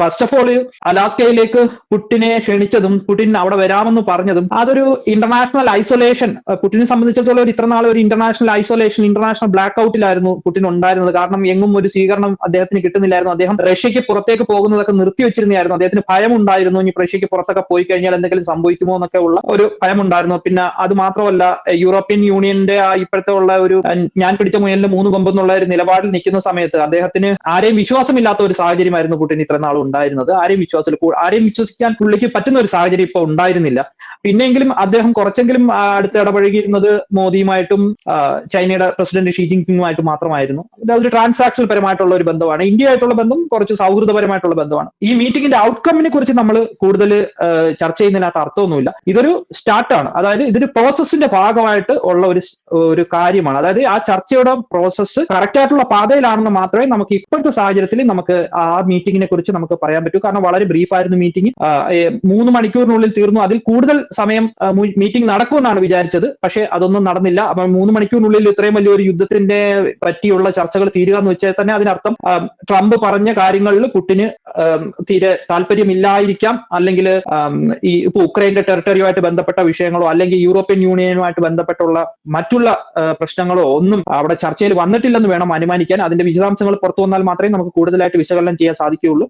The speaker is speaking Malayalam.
ഫസ്റ്റ് ഓഫ് ഓൾ അലാസ്കയിലേക്ക് പുട്ടിനെ ക്ഷണിച്ചതും പുടിൻ അവിടെ വരാമെന്ന് പറഞ്ഞതും അതൊരു ഇന്റർനാഷണൽ ഐസൊലേഷൻ പുട്ടിനെ സംബന്ധിച്ചിടത്തോളം ഒരു ഇത്ര നാൾ ഒരു ഇന്റർനാഷണൽ ഐസൊലേഷൻ ഇന്റർനാഷണൽ ബ്ലാക്ക് ഔട്ടിലായിരുന്നു പുടിൻ ഉണ്ടായിരുന്നത്. കാരണം എങ്ങും ഒരു സ്വീകരണം അദ്ദേഹത്തിന് കിട്ടുന്നില്ലായിരുന്നു. അദ്ദേഹം റഷ്യക്ക് പുറത്തേക്ക് പോകുന്നതൊക്കെ നിർത്തി നിർത്തിവെച്ചിരുന്നായിരുന്നു അദ്ദേഹത്തിന് ഭയം ഉണ്ടായിരുന്നു ഇനി റഷ്യക്ക് പുറത്തൊക്കെ പോയി കഴിഞ്ഞാൽ എന്തെങ്കിലും സംഭവിക്കുമോ എന്നൊക്കെ ഉള്ള ഒരു ഭയം ഉണ്ടായിരുന്നു പിന്നെ അത് മാത്രമല്ല യൂറോപ്യൻ യൂണിയന്റെ ആ ഇപ്പോഴത്തെ ഉള്ള ഒരു ഞാൻ പിടിച്ച മുയലിന് മൂന്ന് കൊമ്പെന്നുള്ള ഒരു നിലപാടിൽ നിൽക്കുന്ന സമയത്ത് അദ്ദേഹത്തിന് ആരെയും വിശ്വാസമില്ലാത്ത ഒരു സാഹചര്യമായിരുന്നു പുടിൻ ഇത്ര നാൾ ഉണ്ടായിരുന്നത്. ആരെയും വിശ്വാസത്തിൽ ആരെയും വിശ്വസിക്കാൻ പുള്ളിക്ക് പറ്റുന്ന ഒരു സാഹചര്യം ഇപ്പൊ ഉണ്ടായിരുന്നില്ല. പിന്നെങ്കിലും അദ്ദേഹം കുറച്ചെങ്കിലും അടുത്ത് ഇടപഴകിയിരുന്നത് മോദിയുമായിട്ടും ചൈനയുടെ പ്രസിഡന്റ് ഷീ ജിൻപിങ്ങുമായിട്ടും മാത്രമായിരുന്നു. അതൊരു ട്രാൻസാക്ഷണൽ പരമായിട്ടുള്ള ഒരു ബന്ധമാണ്. ഇന്ത്യയായിട്ടുള്ള ബന്ധം കുറച്ച് സൗഹൃദപരമായിട്ടുള്ള ബന്ധമാണ്. ഈ മീറ്റിംഗിന്റെ ഔട്ട്കമ്മിനെ കുറിച്ച് നമ്മൾ കൂടുതൽ ചർച്ച ചെയ്യുന്നതിനകത്ത് അർത്ഥമൊന്നുമില്ല. ഇതൊരു സ്റ്റാർട്ടാണ് അതായത് ഇതൊരു പ്രോസസ്സിന്റെ ഭാഗമായിട്ട് ഉള്ള ഒരു ഒരു കാര്യമാണ്. അതായത് ആ ചർച്ചയുടെ പ്രോസസ്സ് കറക്റ്റ് ആയിട്ടുള്ള പാതയിലാണെന്ന് മാത്രമേ നമുക്ക് ഇപ്പോഴത്തെ സാഹചര്യത്തിൽ നമുക്ക് ആ മീറ്റിംഗിനെ കുറിച്ച് നമുക്ക് പറയാൻ പറ്റൂ. കാരണം വളരെ ബ്രീഫ് ആയിരുന്നു മീറ്റിംഗ് മൂന്ന് മണിക്കൂറിനുള്ളിൽ തീർന്നു. അതിൽ കൂടുതൽ സമയം മീറ്റിംഗ് നടക്കുമെന്നാണ് വിചാരിച്ചത്. പക്ഷേ അതൊന്നും നടന്നില്ല. അപ്പൊ മൂന്ന് മണിക്കൂറിനുള്ളിൽ ഇത്രയും വലിയൊരു യുദ്ധത്തിന്റെ പറ്റിയുള്ള ചർച്ചകൾ തീരുക എന്ന് വെച്ചാൽ തന്നെ അതിനർത്ഥം ട്രംപ് പറഞ്ഞ കാര്യങ്ങളിൽ പുട്ടിന് തീരെ താല്പര്യമില്ലായിരിക്കാം. അല്ലെങ്കിൽ ഈ ഇപ്പൊ ഉക്രൈന്റെ ടെറിട്ടറിയുമായിട്ട് ബന്ധപ്പെട്ട വിഷയങ്ങളോ അല്ലെങ്കിൽ യൂറോപ്യൻ യൂണിയനുമായിട്ട് ബന്ധപ്പെട്ടുള്ള മറ്റുള്ള പ്രശ്നങ്ങളോ ഒന്നും അവിടെ ചർച്ചയിൽ വന്നിട്ടില്ലെന്ന് വേണം അനുമാനിക്കാൻ. അതിന്റെ വിശദാംശങ്ങൾ പുറത്തു വന്നാൽ മാത്രമേ നമുക്ക് കൂടുതലായിട്ട് വിശകലനം ചെയ്യാൻ സാധിക്കുകയുള്ളൂ.